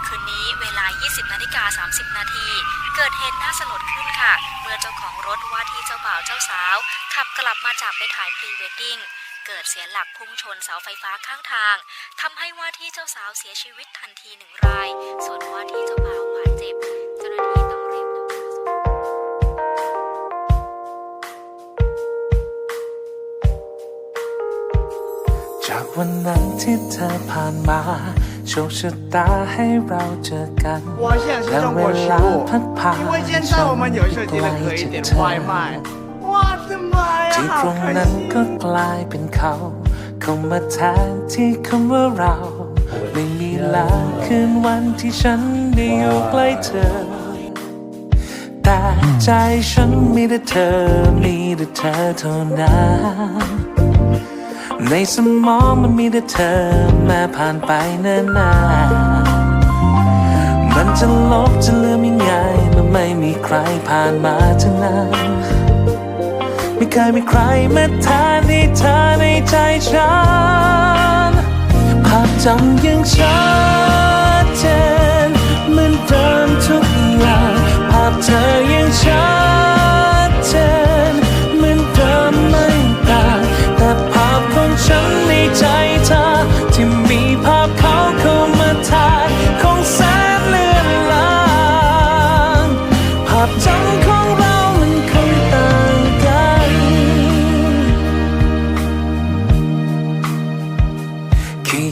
20นาฬิกา30 นาที เกิดเหตุน่าสลดขึ้นค่ะ เมื่อเจ้าของรถว่าที่เจ้าบ่าวเจ้าสาว ขับกลับมาจากไปถ่ายพรีเวดดิ้งเกิดเสียหลักพุ่งชนเสาไฟฟ้าข้างทางทำให้ว่าที่เจ้าสาวเสียชีวิตทันทีหนึ่งราย ส่วนว่าที่เจ้าบ่าวบาดเจ็บเจ้าหน้าที่ต้องรีบนำตัวส่งจากวันนั้นที่เธอผ่านมา โชคชะตาให้เราเจอกัน 我现在是 และ 中 เว 国食 ลา 物 พัดผ่าน 因为现在我们有设计了可以点外卖。我的妈 ที่ 呀， ตร 好 ง 开 นั้นก็ 心！ กลายเป็นเขาเข้ามาแทนที่คำว่าเรา ไม่มีแล้วคืนวันที่ฉันได้อยู่ใกล้เธอ แต่ใจฉันมีแต่เธอ มีแต่เธอเท่านั้น ในสมองมันมีแต่เธอแม้ผ่านไปนานๆมันจะลบจะลืมยังไงมันไม่มีใครผ่านมาทั้งนั้นไม่เคยมีใครมาแทนที่เธอในใจฉันภาพจำยังชัดเจนเหมือนเดิมทุก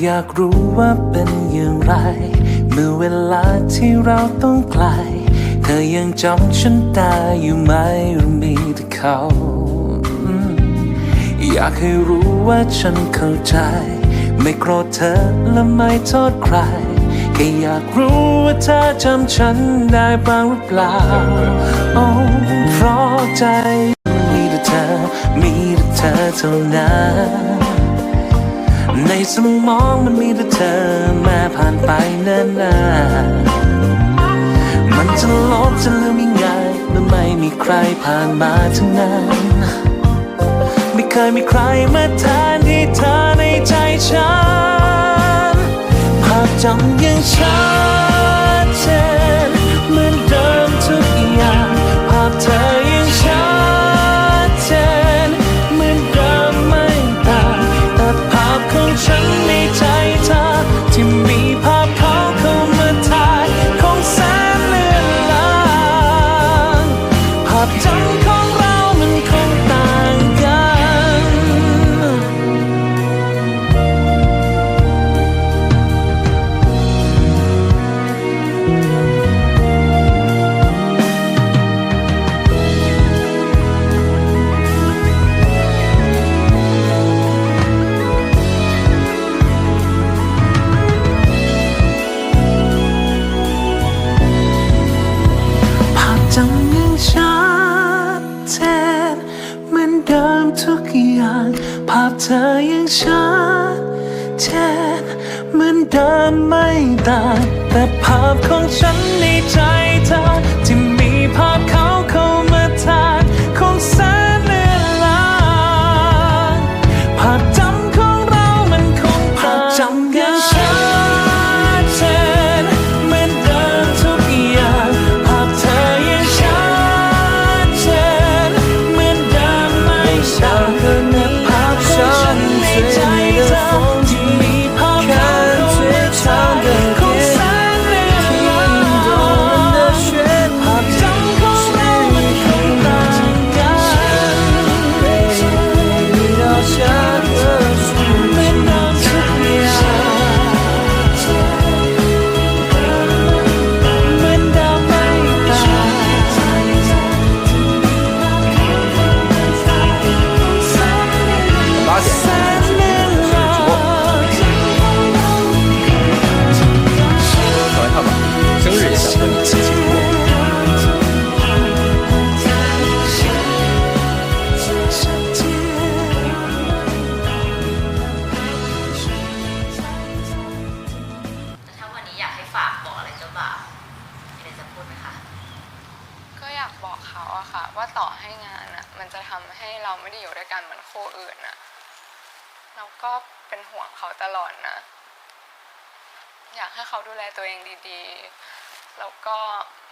อยากรู้ว่าเป็นอย่างไร เมื่อเวลาที่เราต้องไกล เธอยังจำฉันได้อยู่ไหมหรือมีแต่เขา อยากให้รู้ว่าฉันเข้าใจ ไม่โกรธเธอและไม่โทษใครแค่อยากรู้ว่าเธอจำฉันได้บ้างหรือเปล่าโอ้เพราะใจมีแต่เธอมีแต่เธอเท่านั้น ในสมองมันมีแต่เธอมาผ่านไปนานๆมันจะลบจะลืมยังไงมันไม่มีใครผ่านมาทั้งนั้น ไม่เคยมีใครมาแทนที่เธอในใจฉันภาพจำยังชัด อย่าง ภาพเธอยังชัดเจนเหมือนเดิมไม่ต่างแต่ภาพของฉันในใจ ว่าต่อให้งานอะมันจะทำให้เราไม่ได้อยู่ด้วยกันเหมือนคู่อื่นอะเราก็เป็นห่วงเขาตลอดนะ อยากให้เขาดูแลตัวเองดีๆ แล้วก็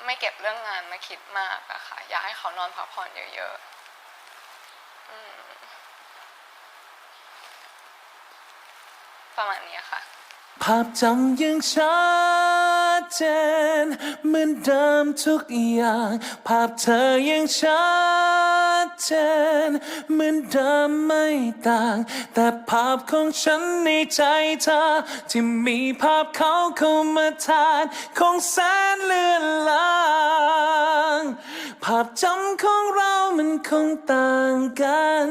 ไม่เก็บเรื่องงานมาคิดมากอะค่ะ อยากให้เขานอนพักผ่อนเยอะๆอประมาณนี้ค่ะ ภาพจำยังชัดเจนเหมือนเดิมทุกอย่าง ภาพเธอยังชัดเจนเหมือนเดิมไม่ต่าง แต่ภาพของฉันในใจเธอ ที่มีภาพเขาเข้ามาทานคงแสนเลือนลางภาพจำของเรามันคงต่างกัน